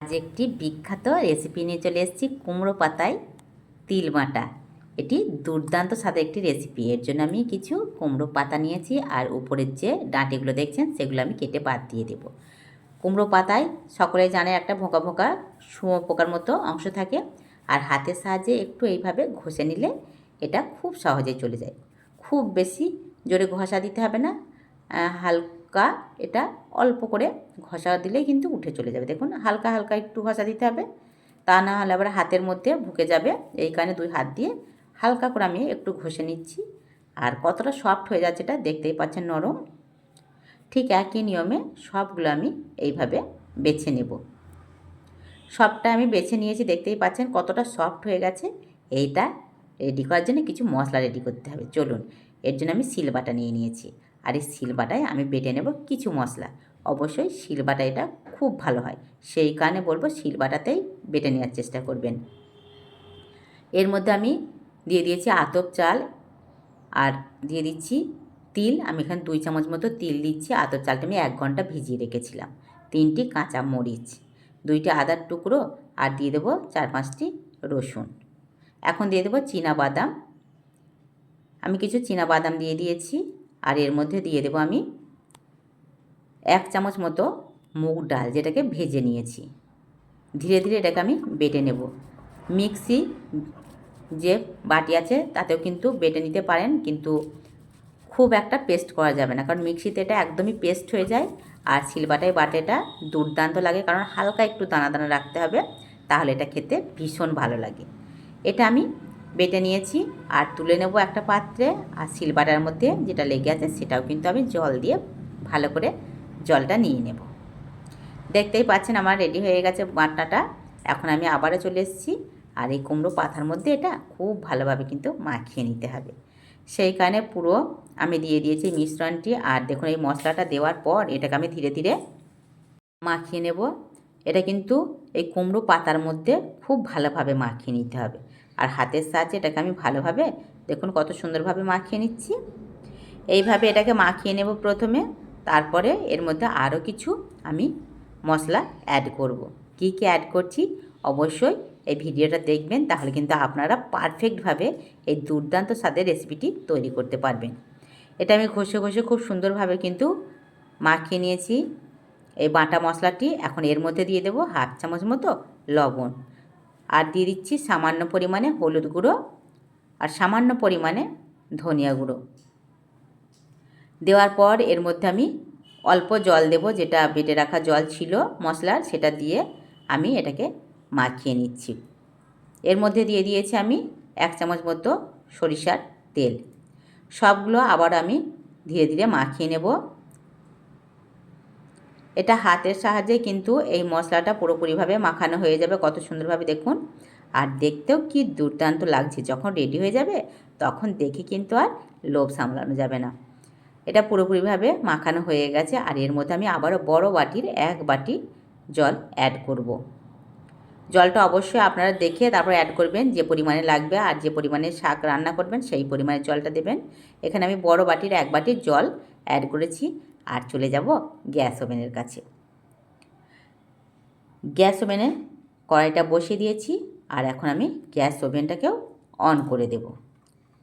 আজ একটি বিখ্যাত রেসিপি নিয়ে চলে এসেছি কুমড়ো পাতায় তিল বাটা। এটি দুর্দান্ত স্বাদের একটি রেসিপি এর জন্য আমি কিছু কুমড়ো পাতা নিয়েছি আর উপরের যে ডাঁটিগুলো দেখছেন সেগুলো আমি কেটে বাদ দিয়ে দেব। কুমড়ো পাতায় সকলে জানে একটা ভোঁকা ভোঁকা শুঁয়ো পোকার মতো অংশ থাকে আর হাতের সাহায্যে একটু এইভাবে ঘষে নিলে এটা খুব সহজে চলে যায়। খুব বেশি জোরে ঘষা দিতে হবে না। আহ, হালকা এটা অল্প করে ঘষা দিলেই কিন্তু উঠে চলে যাবে। দেখুন, হালকা হালকা একটু ঘষা দিতে হবে। তা না হলে আবার হাতের মধ্যে ঢুকে যাবে। এই কারণে দুই হাত দিয়ে হালকা করে আমি একটু ঘষে নিচ্ছি। আর কতটা সফট হয়ে যাচ্ছে এটা দেখতেই পাচ্ছেন নরম। ঠিক একই নিয়মে সবগুলো আমি এইভাবে বেছে নেব। সবটা আমি বেছে নিয়েছি, দেখতেই পাচ্ছেন কতটা সফট হয়ে গেছে। এইটা রেডি করার জন্য কিছু মশলা রেডি করতে হবে। চলুন, এর জন্য আমি শিলবাটা নিয়ে নিয়েছি। আর এই শিলবাটায় আমি বেটে নেব কিছু মশলা। অবশ্যই শিলবাটা এটা খুব ভালো হয়। সেই কারণে বলব শিলবাটাতেই বেটে নেওয়ার চেষ্টা করবেন। এর মধ্যে আমি দিয়ে দিয়েছি আতপ চাল আর দিয়ে দিচ্ছি তিল। আমি এখানে দুই চামচ মতো তিল দিচ্ছি। আতপ চালটা আমি এক ঘণ্টা ভিজিয়ে রেখেছিলাম। তিনটি কাঁচা মরিচ, দুইটা আদার টুকরো আর দিয়ে দেবো চার পাঁচটি রসুন। এখন দিয়ে দেবো চীনা বাদাম। আমি কিছু চীনা বাদাম দিয়ে দিয়েছি। আর এর মধ্যে দিয়ে দেবো আমি এক চামচ মতো মুগ ডাল, যেটাকে ভেজে নিয়েছি। ধীরে ধীরে এটাকে আমি বেটে নেব। মিক্সি যে বাটি আছে, তাতেও কিন্তু বেটে নিতে পারেন, কিন্তু খুব একটা পেস্ট করা যাবে না, কারণ মিক্সিতে এটা একদমই পেস্ট হয়ে যায় আর শিলবাটায় বাটেটা দুর্দান্ত লাগে, কারণ হালকা একটু দানা দানা রাখতে হবে, তাহলে এটা খেতে ভীষণ ভালো লাগে। এটা আমি বেটে নিয়েছি আর তুলে নেব একটা পাত্রে আর শিলবাটার মধ্যে যেটা লেগে আছে সেটাও কিন্তু আমি জল দিয়ে ভালো করে জলটা নিয়ে নেব। দেখতেই পাচ্ছেন আমার রেডি হয়ে গেছে বাটনাটা। এখন আমি আবারও চলে এসেছি আর এই কুমড়ো পাতার মধ্যে এটা খুব ভালোভাবে কিন্তু মাখিয়ে নিতে হবে। সেই কারণে পুরো আমি দিয়ে দিয়েছি মিশ্রণটি আর দেখুন এই মশলাটা দেওয়ার পর এটাকে আমি ধীরে ধীরে মাখিয়ে নেব। এটা কিন্তু এই কুমড়ো পাতার মধ্যে খুব ভালোভাবে মাখিয়ে নিতে হবে। আর হাতের সাহায্যে এটাকে আমি ভালোভাবে, দেখুন কত সুন্দরভাবে মাখিয়ে নিচ্ছি। এইভাবে এটাকে মাখিয়ে নেব প্রথমে, তারপরে এর মধ্যে আরও কিছু আমি মশলা অ্যাড করব। কি কি অ্যাড করছি? অবশ্যই এই ভিডিওটা দেখবেন, তাহলে কিন্তু আপনারা পারফেক্টভাবে এই দুর্দান্ত স্বাদের রেসিপিটি তৈরি করতে পারবেন। এটা আমি ঘষে ঘষে খুব সুন্দরভাবে কিন্তু মাখিয়ে নিয়েছি। এই বাটা মশলাটি এখন এর মধ্যে দিয়ে দেবো, হাফ চামচ মতো লবণ। আর দিয়ে দিচ্ছি সামান্য পরিমাণে হলুদ গুঁড়ো আর সামান্য পরিমাণে ধনিয়া গুঁড়ো। দেওয়ার পর এর মধ্যে আমি অল্প জল দেব, যেটা বেটে রাখা জল ছিল, মশলার, সেটা দিয়ে আমি এটাকে মাখিয়ে নিচ্ছি। এর মধ্যে দিয়ে দিয়েছি আমি এক চামচ মতো সরিষার তেল। সবগুলো আবার আমি ধীরে ধীরে মাখিয়ে নেব। এটা হাতের সাহায্যে কিন্তু এই মশলাটা পুরোপুরিভাবে মাখানো হয়ে যাবে। কত সুন্দরভাবে দেখুন। আর দেখতেও কি দুর্দান্ত লাগছে। যখন রেডি হয়ে যাবে, তখন দেখে কিন্তু আর লোভ সামলানো যাবে না। এটা পুরোপুরিভাবে মাখানো হয়ে গেছে। আর এর মধ্যে আমি আবারও বড় বাটির এক বাটি জল অ্যাড করব। জলটা অবশ্যই আপনারা দেখে তারপর অ্যাড করবেন। যে পরিমাণে লাগবে আর যে পরিমাণে শাক রান্না করবেন, সেই পরিমাণে জলটা দেবেন। এখানে আমি বড় বাটির এক বাটির জল অ্যাড করেছি। আর চলে যাব গ্যাস ওভেনের কাছে। গ্যাস ওভেনে কড়াইটা বসিয়ে দিয়েছি আর এখন আমি গ্যাস ওভেনটাকেও অন করে দেব।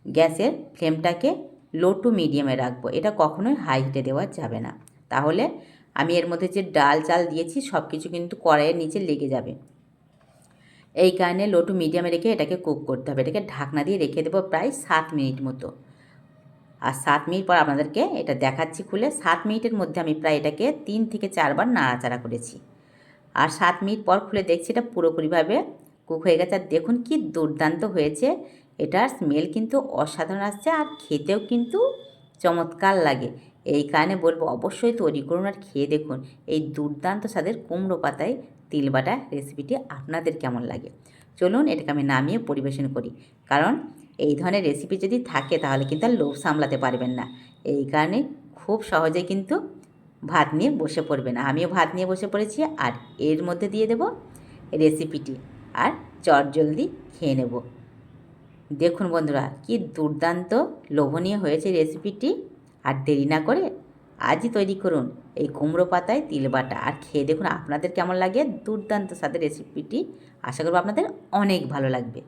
গ্যাসের ফ্লেমটাকে লো টু মিডিয়ামে রাখব। এটা কখনোই হাই হিটে দেওয়া যাবে না। তাহলে আমি এর মধ্যে যে ডাল চাল দিয়েছি সব কিছু কিন্তু কড়াইয়ের নিচে লেগে যাবে। এই কারণে লো টু মিডিয়ামে রেখে এটাকে কুক করতে হবে। এটাকে ঢাকনা দিয়ে রেখে দেবো প্রায় সাত মিনিট মতো। আর সাত মিনিট পর আপনাদেরকে এটা দেখাচ্ছি খুলে। সাত মিনিটের মধ্যে আমি প্রায় এটাকে তিন থেকে চারবার নাড়াচাড়া করেছি। আর সাত মিনিট পর খুলে দেখছি এটা পুরোপুরিভাবে কুক হয়ে গেছে। আর দেখুন কি দুর্দান্ত হয়েছে। এটার স্মেল কিন্তু অসাধারণ আসছে আর খেতেও কিন্তু চমৎকার লাগে। এই কারণে বলব অবশ্যই তৈরি করুন আর খেয়ে দেখুন এই দুর্দান্ত স্বাদের কুমড়ো পাতায় তিলবাটা রেসিপিটি আপনাদের কেমন লাগে। চলুন এটাকে আমি নামিয়ে পরিবেশন করি। কারণ এই ধরনের রেসিপি যদি থাকে, তাহলে কিন্তু আর লোভ সামলাতে পারবেন না। এই কারণে খুব সহজেই কিন্তু ভাত নিয়ে বসে পড়বেন। আমিও ভাত নিয়ে বসে পড়েছি, আর এর মধ্যে দিয়ে দেব রেসিপিটি আর চট জলদি খেয়ে নেব। দেখুন বন্ধুরা, কি দুর্দান্ত লোভনীয় হয়েছে রেসিপিটি আর দেরি না করে আজই তৈরি করুন এই কুমড়ো পাতায় তিল বাটা। আর খেয়ে দেখুন আপনাদের কেমন লাগে, দুর্দান্ত স্বাদের রেসিপিটি আশা করব আপনাদের অনেক ভালো লাগবে।